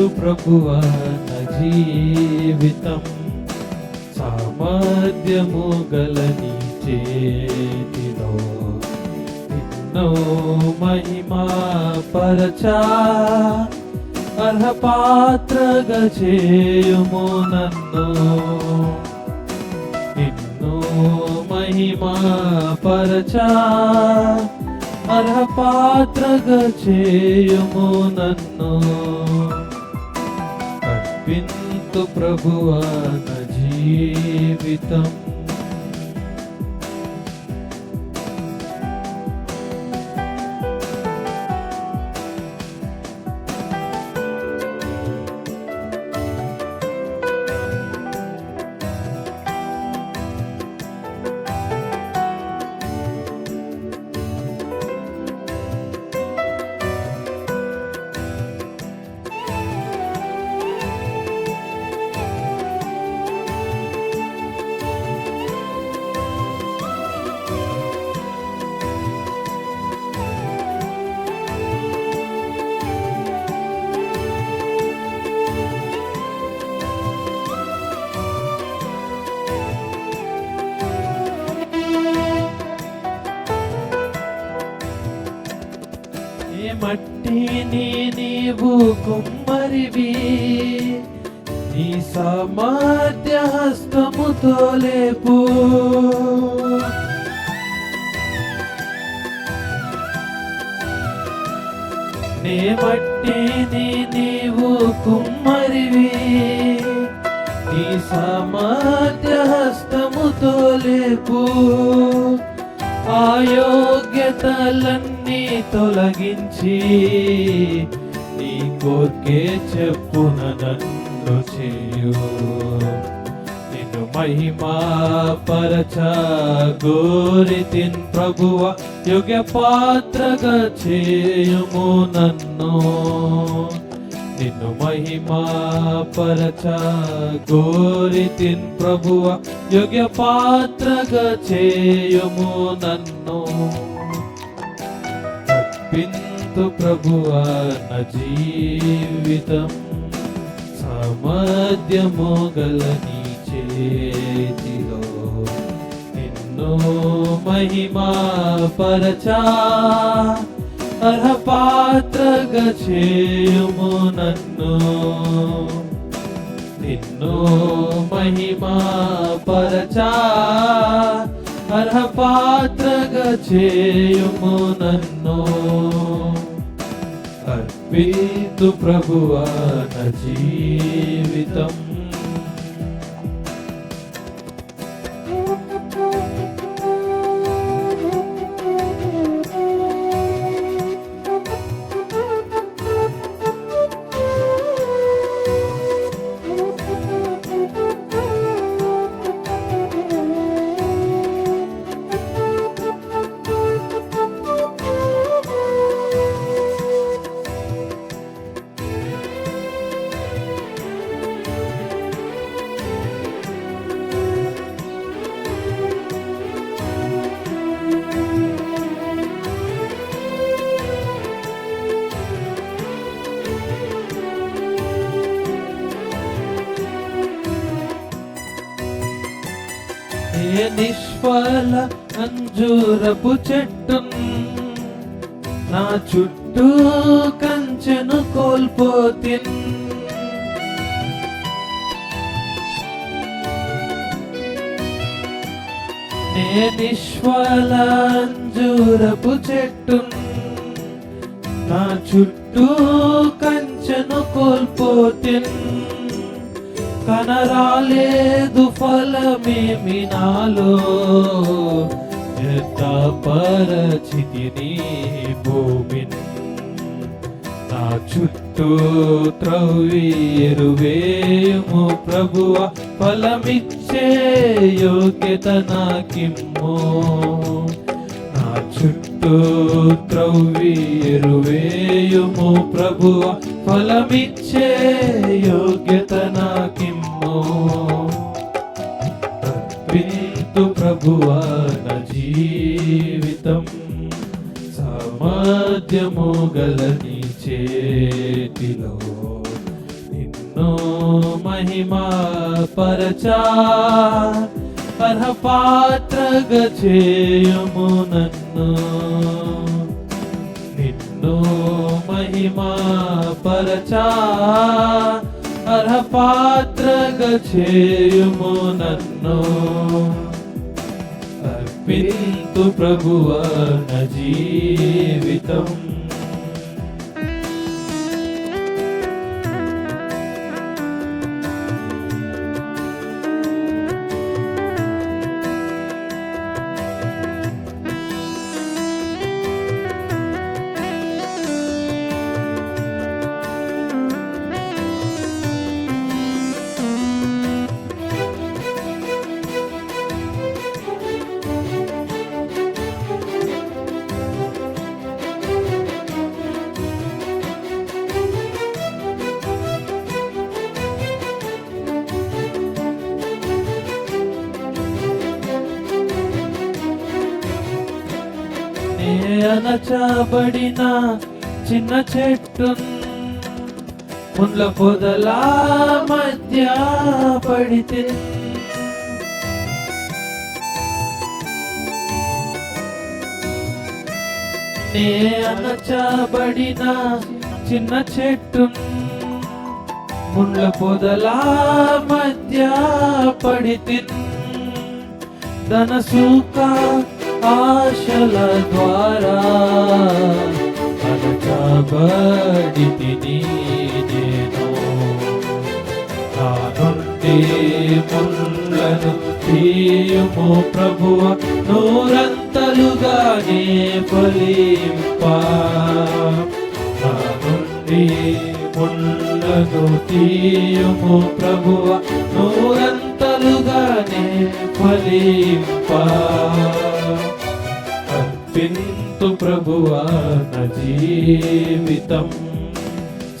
అర్పింతు ప్రభువ నా జీవితం సామర్థ్యము గల నీ చేతిలో ఎన్నో మహిమా పరచా అర్హ పాత్రగా చేయుము నన్ను. ఎన్నో మహిమా పరచా అర్హ పాత్రగా చేయుము నన్ను. అర్పింతు ప్రభువా జీవితం. మట్టిని నీవు కుమ్మరివి. నీ సామర్థ్య హస్తముతో లేపు. నే మట్టిని నీవు కుమ్మరివి. నీ సామర్థ్య హస్తముతో లేపు. ఆయోగ్యతలన్నీ తొలగించి నీ కోర్కే చెప్పున నన్ను చేయు. నిన్ను మహిమా పరచ గోరితిన్ ప్రభువ యుగ పాత్రగా చేయుము నన్ను. నిన్ను మహిమా పరచ గోరితిన్ ప్రభువ యుగ పాత్రగా చేయుము నన్ను. అర్పింతు ప్రభువా నా జీవితం సామర్థ్యము గల నీ చేతిలో. ఎన్నో మహిమా పరచా అర్హ పాత్రగా చేయుము నన్ను. ఎన్నో మహిమా పరచా పాత్రగా చేయుము నన్ను అర్పితు ప్రభువా జీవితం ఏ నిష్ఫల అంజూరపు చెట్టు? నా చుట్టూ కంచెను కోల్పోతిన్. నే నిష్ఫల అంజూరపు చెట్టు? నా చుట్టూ కంచెను కోల్పోతిన్. కనరాలేదు ఫలమేమి నాలో? ఎంత పరచితిని భూమిన్ నా చుట్టూ త్రవ్వి ఎరువేము ప్రభువ ఫలమిచ్చే యోగ్యత నాకిమ్మో. నా చుట్టూ త్రవ్వి ఎరువేయుము ప్రభువ ఫలమిచ్చే యోగ్యత నా ప్రభువా నా జీవితం సామర్థ్యము గల నీ చేతిలో నిన్నో మహిమా పరచా అర్హ పాత్రగా చేయము నన్ను. నిన్నో మహిమా పరచా అర్హ పాత్రగా చేయుము నన్ను. అర్పింతు ప్రభువ నా జీవితం. అనచబడిన చిన్న చెట్టు ముండ్ల పొదల మధ్య పడితే. నే అనచబడిన చిన్న చెట్టు ముండ్ల పొదల మధ్య పడితే. ధన సుఖ ఆశల ద్వారా అనచబడి తిని నేను. నా నుండి ముళ్ళను తీయుము ప్రభువ నూరంతలుగానే ఫలింప. నా నుండి ముళ్ళను తీయుము ప్రభువ నూరంతలుగానే ఫలింపా. అర్పింతు ప్రభువా నా జీవితం.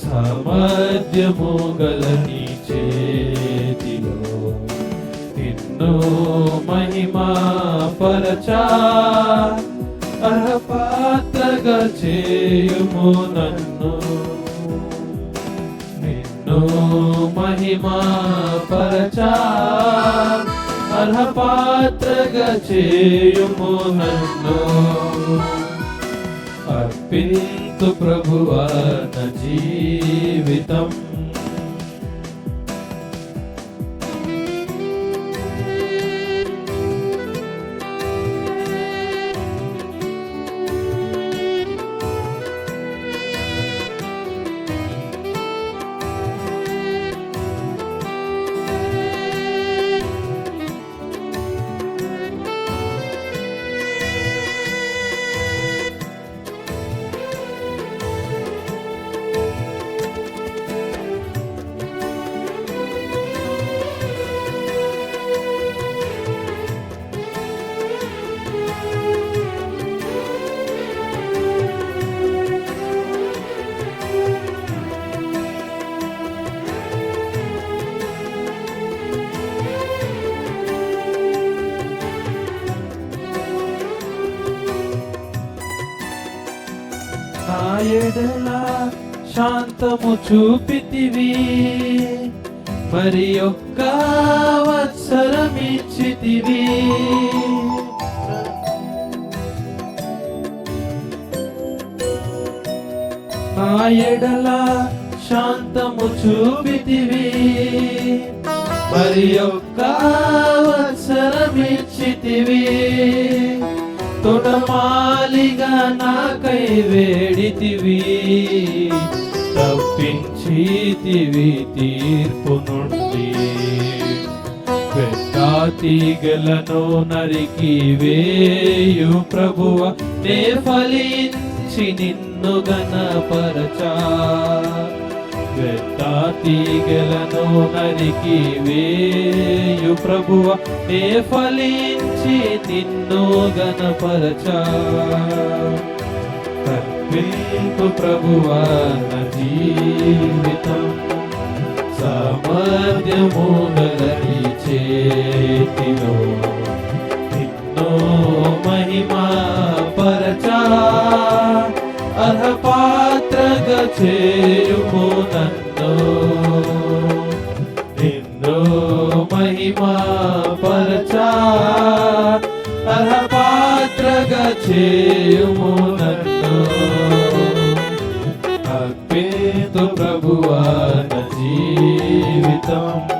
సామర్థ్యము గల నీ చేతిలో నిన్ను మహిమా పరచా. అర్హపాత్రగా చేయుము నన్ను. నిన్ను మహిమా పరచా. అర్హపాత్రగా చేయుము నన్ను అర్పింతు ప్రభువా జీవితం శాంతము చూపితివి. మరి ఒక్క వత్సరమిచ్చితివి నా ఎడల శాంతము చూపితివి. మరి ఒక్క వత్సరమిచ్చితివి తొడమాలిగా నాకై వేడితివి. తప్పించితివి తీర్పు నుండి. తీగలను నరికి వేయు ప్రభువ నే ఫలించి నిన్ను గణపరచా తీగలను నరికి వేయు ప్రభువ నే ఫలించి నిన్ను గణపరచా నడిపింపు ప్రభువా జీవితం. సామర్థ్యము గలది చేతిలో. ఎన్నో మహిమా పరచా. అర్హ పాత్రగా చేయుము నన్ను. ఎన్నో మహిమా పరచా. అర్హ పాత్రగా చేయుము జీవితం.